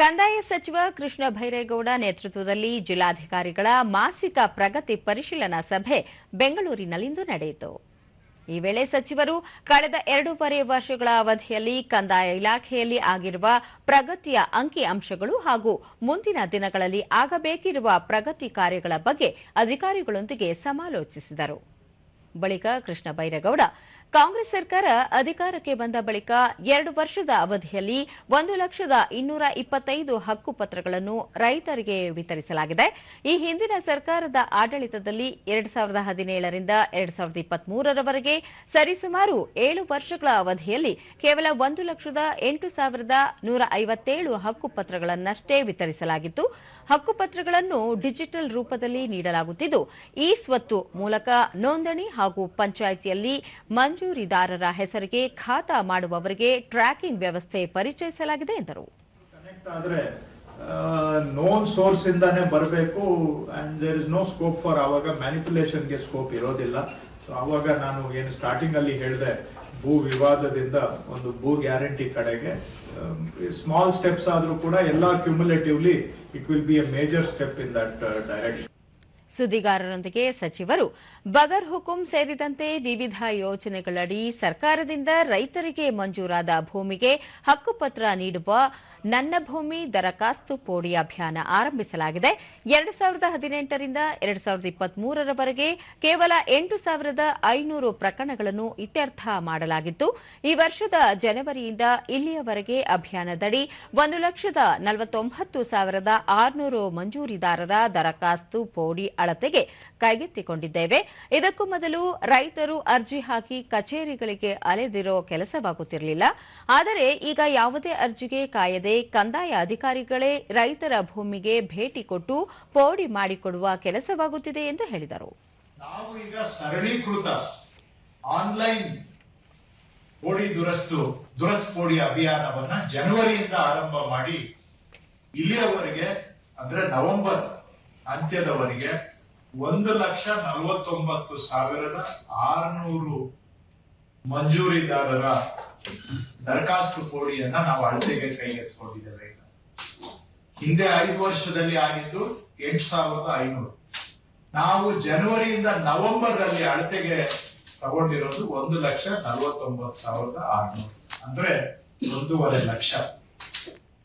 ಕಂದಾಯ ಸಚಿವ ಕೃಷ್ಣ ಭೈರೇಗೌಡ ನೇತೃತ್ವದಲ್ಲಿ ಜಿಲ್ಲಾಧಿಕಾರಿಗಳ ಮಾಸಿಕ ಪ್ರಗತಿ ಪರಿಶೀಲನಾ ಸಭೆ ಬೆಂಗಳೂರಿನಲ್ಲಿಂದು ನಡೆಯಿತು. ಈ ವೇಳೆ ಸಚಿವರು ಕಳೆದ ಎರಡೂವರೆ ವರ್ಷಗಳ ಅವಧಿಯಲ್ಲಿ ಕಂದಾಯ ಇಲಾಖೆಯಲ್ಲಿ ಆಗಿರುವ ಪ್ರಗತಿಯ ಅಂಕಿ ಅಂಶಗಳು ಹಾಗೂ ಮುಂದಿನ ದಿನಗಳಲ್ಲಿ ಆಗಬೇಕಿರುವ ಪ್ರಗತಿ ಕಾರ್ಯಗಳ ಬಗ್ಗೆ ಅಧಿಕಾರಿಗಳೊಂದಿಗೆ ಸಮಾಲೋಚಿಸಿದರು. ಬಳಿಕ ಕೃಷ್ಣ ಬೈರೇಗೌಡ ಕಾಂಗ್ರೆಸ್ ಸರ್ಕಾರ ಅಧಿಕಾರಕ್ಕೆ ಬಂದ ಬಳಿಕ ಎರಡು ವರ್ಷದ ಅವಧಿಯಲ್ಲಿ ಒಂದು ಲಕ್ಷದ ಇನ್ನೂರ ಇಪ್ಪತ್ತೈದು ಹಕ್ಕುಪತ್ರಗಳನ್ನು ರೈತರಿಗೆ ವಿತರಿಸಲಾಗಿದೆ. ಈ ಹಿಂದಿನ ಸರ್ಕಾರದ ಆಡಳಿತದಲ್ಲಿ ಎರಡು ಸಾವಿರದ ಹದಿನೇಳರಿಂದ ಎರಡು ಸಾವಿರದ ಇಪ್ಪತ್ಮೂರರವರೆಗೆ ಸರಿಸುಮಾರು ಏಳು ವರ್ಷಗಳ ಅವಧಿಯಲ್ಲಿ ಕೇವಲ ಒಂದು ಲಕ್ಷದ ಎಂಟು ಸಾವಿರದ ನೂರ ಐವತ್ತೇಳು ಹಕ್ಕುಪತ್ರಗಳನ್ನಷ್ಟೇ ವಿತರಿಸಲಾಗಿತ್ತು. ಹಕ್ಕುಪತ್ರಗಳನ್ನು ಡಿಜಿಟಲ್ ರೂಪದಲ್ಲಿ ನೀಡಲಾಗುತ್ತಿದ್ದು, ಈ ಸ್ವತ್ತು ಮೂಲಕ ನೋಂದಣಿ ಹಾಗೂ ಪಂಚಾಯಿತಿಯಲ್ಲಿ ಮಂಜೂರಿದಾರರ ಹೆಸರಿಗೆ ಖಾತಾ ಮಾಡುವವರಿಗೆ ಟ್ರ್ಯಾಕಿಂಗ್ ವ್ಯವಸ್ಥೆ ಪರಿಚಯಿಸಲಾಗಿದೆ ಎಂದರು. ನೋನ್ ಸೋರ್ಸ್ ಇಂದಾನೆ ಬರಬೇಕು and there is no scope for ಅವಾಗ ಮ್ಯಾನಿಪುಲೇಷನ್ಗೆ ಸ್ಕೋಪ್ ಇರೋದಿಲ್ಲ. ಸೊ ಅವಾಗ ನಾನು ಏನು ಸ್ಟಾರ್ಟಿಂಗ್ ಅಲ್ಲಿ ಹೇಳಿದೆ, ಭೂ ವಿವಾದದಿಂದ ಒಂದು ಭೂ ಗ್ಯಾರಂಟಿ ಕಡೆಗೆ ಸ್ಮಾಲ್ ಸ್ಟೆಪ್ಸ್ ಆದರೂ ಕೂಡ ಎಲ್ಲ cumulatively it will be a major step in that direction ಸುದ್ದಿಗಾರರೊಂದಿಗೆ ಸಚಿವರು, ಬಗರ್ ಹುಕುಂ ಸೇರಿದಂತೆ ವಿವಿಧ ಯೋಜನೆಗಳಡಿ ಸರ್ಕಾರದಿಂದ ರೈತರಿಗೆ ಮಂಜೂರಾದ ಭೂಮಿಗೆ ಹಕ್ಕುಪತ್ರ ನೀಡುವ ನನ್ನ ಭೂಮಿ ದರಖಾಸ್ತು ಪೋಡಿ ಅಭಿಯಾನ ಆರಂಭಿಸಲಾಗಿದೆ. ಎರಡು ಸಾವಿರದ ಹದಿನೆಂಟರಿಂದ ಎರಡು ಸಾವಿರದ ಇಪ್ಪತ್ಮೂರರವರೆಗೆ ಕೇವಲ ಎಂಟು ಸಾವಿರದ ಐನೂರು ಪ್ರಕರಣಗಳನ್ನು ಇತ್ಯರ್ಥ ಮಾಡಲಾಗಿತ್ತು. ಈ ವರ್ಷದ ಜನವರಿಯಿಂದ ಇಲ್ಲಿಯವರೆಗೆ ಅಭಿಯಾನದಡಿ ಒಂದು ಲಕ್ಷದ ನಲವತ್ತೊಂಬತ್ತು ಸಾವಿರದ ಆರುನೂರು ಮಂಜೂರಿದಾರರ ದರಖಾಸ್ತು ಪೋಡಿ ಅಳತೆಗೆ ಕೈಗೆತ್ತಿಕೊಂಡಿದ್ದೇವೆ. ಇದಕ್ಕೂ ಮೊದಲು ರೈತರು ಅರ್ಜಿ ಹಾಕಿ ಕಚೇರಿಗಳಿಗೆ ಅಲೆದಿರೋ ಕೆಲಸವಾಗುತ್ತಿರಲಿಲ್ಲ. ಆದರೆ ಈಗ ಯಾವುದೇ ಅರ್ಜಿಗೆ ಕಾಯದೆ ಕಂದಾಯ ಅಧಿಕಾರಿಗಳೇ ರೈತರ ಭೂಮಿಗೆ ಭೇಟಿ ಕೊಟ್ಟು ಪೋಡಿ ಮಾಡಿಕೊಡುವ ಕೆಲಸವಾಗುತ್ತಿದೆ ಎಂದು ಹೇಳಿದರು. ನಾವು ಈಗ ಸರಳೀಕೃತ ಆನ್ಲೈನ್ ಪೋಡಿ ದುರಸ್ತು, ದುರಸ್ತ್ ಪೋಡಿ ಅಭಿಯಾನವನ್ನ ಜನವರಿಯಿಂದ ಆರಂಭ ಮಾಡಿ ಇಲ್ಲಿಯವರೆಗೆ ಅಂದ್ರೆ ನವೆಂಬರ್ ಅಂತ್ಯದವರೆಗೆ ಒಂದು ಲಕ್ಷ ನಲವತ್ತೊಂಬತ್ತು ಸಾವಿರದ ಆರುನೂರು ಮಂಜೂರಿದಾರರ ದರಖಾಸ್ತು ಕೋಡಿಯನ್ನ ನಾವು ಅಳತೆಗೆ ಕೈಗೆತ್ತಿಕೊಂಡಿದ್ದೇವೆ. ಈಗ. ಹಿಂದೆ ಐದು ವರ್ಷದಲ್ಲಿ ಆಗಿದ್ದು ಎಂಟು ಸಾವಿರದ ಐನೂರು. ನಾವು ಜನವರಿಯಿಂದ ನವೆಂಬರ್ ಅಲ್ಲಿ ಅಳತೆಗೆ ತಗೊಂಡಿರೋದು ಒಂದು ಲಕ್ಷ ನಲವತ್ತೊಂಬತ್ತು ಸಾವಿರದ ಆರುನೂರು. ಅಂದ್ರೆ ಒಂದೂವರೆ ಲಕ್ಷ.